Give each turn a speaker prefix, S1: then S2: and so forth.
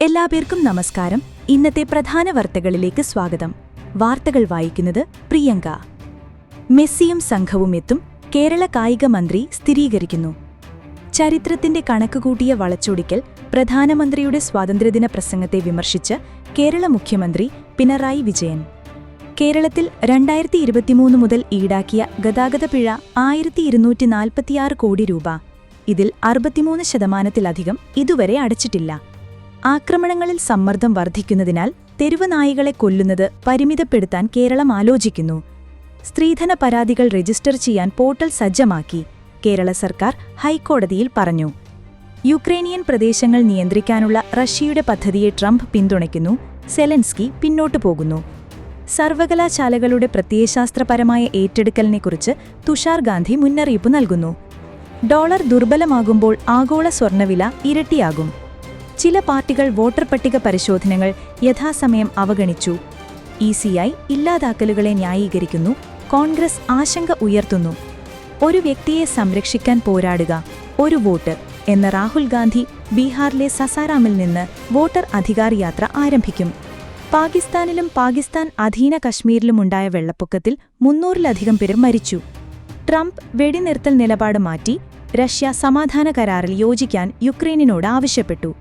S1: എല്ലാപേർക്കും നമസ്കാരം. ഇന്നത്തെ പ്രധാന വാർത്തകളിലേക്ക് സ്വാഗതം. വാർത്തകൾ വായിക്കുന്നത് പ്രിയങ്ക. മെസ്സിയും സംഘവും എത്തും. കേരള കായിക മന്ത്രി സ്ഥിരീകരിക്കുന്നു. ചരിത്രത്തിന്റെ കണക്കുകൂട്ടിയ വളച്ചൊടിക്കൽ പ്രധാനമന്ത്രിയുടെ സ്വാതന്ത്ര്യദിന പ്രസംഗത്തെ വിമർശിച്ച് കേരള മുഖ്യമന്ത്രി പിണറായി വിജയൻ. കേരളത്തിൽ രണ്ടായിരത്തി ഇരുപത്തിമൂന്ന് മുതൽ ഈടാക്കിയ ഗതാഗത പിഴ ആയിരത്തി ഇരുന്നൂറ്റി നാൽപ്പത്തിയാറ് കോടി രൂപ. ഇതിൽ അറുപത്തിമൂന്ന് ശതമാനത്തിലധികം ഇതുവരെ അടച്ചിട്ടില്ല. ആക്രമണങ്ങളിൽ സമ്മർദ്ദം വർദ്ധിക്കുന്നതിനാൽ തെരുവ് നായികളെ കൊല്ലുന്നത് പരിമിതപ്പെടുത്താൻ കേരളം ആലോചിക്കുന്നു. സ്ത്രീധന പരാതികൾ രജിസ്റ്റർ ചെയ്യാൻ പോർട്ടൽ സജ്ജമാക്കി കേരള സർക്കാർ ഹൈക്കോടതിയിൽ പറഞ്ഞു. യുക്രൈനിയൻ പ്രദേശങ്ങൾ നിയന്ത്രിക്കാനുള്ള റഷ്യയുടെ പദ്ധതിയെ ട്രംപ് പിന്തുണയ്ക്കുന്നു സെലൻസ്കി പിന്നോട്ടു പോകുന്നു. സർവകലാശാലകളുടെ പ്രത്യയശാസ്ത്രപരമായ ഏറ്റെടുക്കലിനെക്കുറിച്ച് തുഷാർ ഗാന്ധി മുന്നറിയിപ്പ് നൽകുന്നു. ഡോളർ ദുർബലമാകുമ്പോൾ ആഗോള സ്വർണവില ഇരട്ടിയാകും. ചില പാർട്ടികൾ വോട്ടർ പട്ടിക പരിശോധനകൾ യഥാസമയം അവഗണിച്ചു. ഇ സി ഐ ഇല്ലാതാക്കലുകളെ ന്യായീകരിക്കുന്നു കോൺഗ്രസ് ആശങ്ക ഉയർത്തുന്നു. ഒരു വ്യക്തിയെ സംരക്ഷിക്കാൻ പോരാടുക ഒരു വോട്ട് എന്ന രാഹുൽ ഗാന്ധി ബീഹാറിലെ സസാറാമിൽ നിന്ന് വോട്ടർ അധികാർ യാത്ര ആരംഭിക്കും. പാകിസ്ഥാനിലും പാകിസ്ഥാൻ അധീന കശ്മീരിലുമുണ്ടായ വെള്ളപ്പൊക്കത്തിൽ മുന്നൂറിലധികം പേർ മരിച്ചു. ട്രംപ് വെടിനിർത്തൽ നിലപാട് മാറ്റി റഷ്യ സമാധാന കരാറിൽ യോജിക്കാൻ യുക്രൈനിനോട് ആവശ്യപ്പെട്ടു.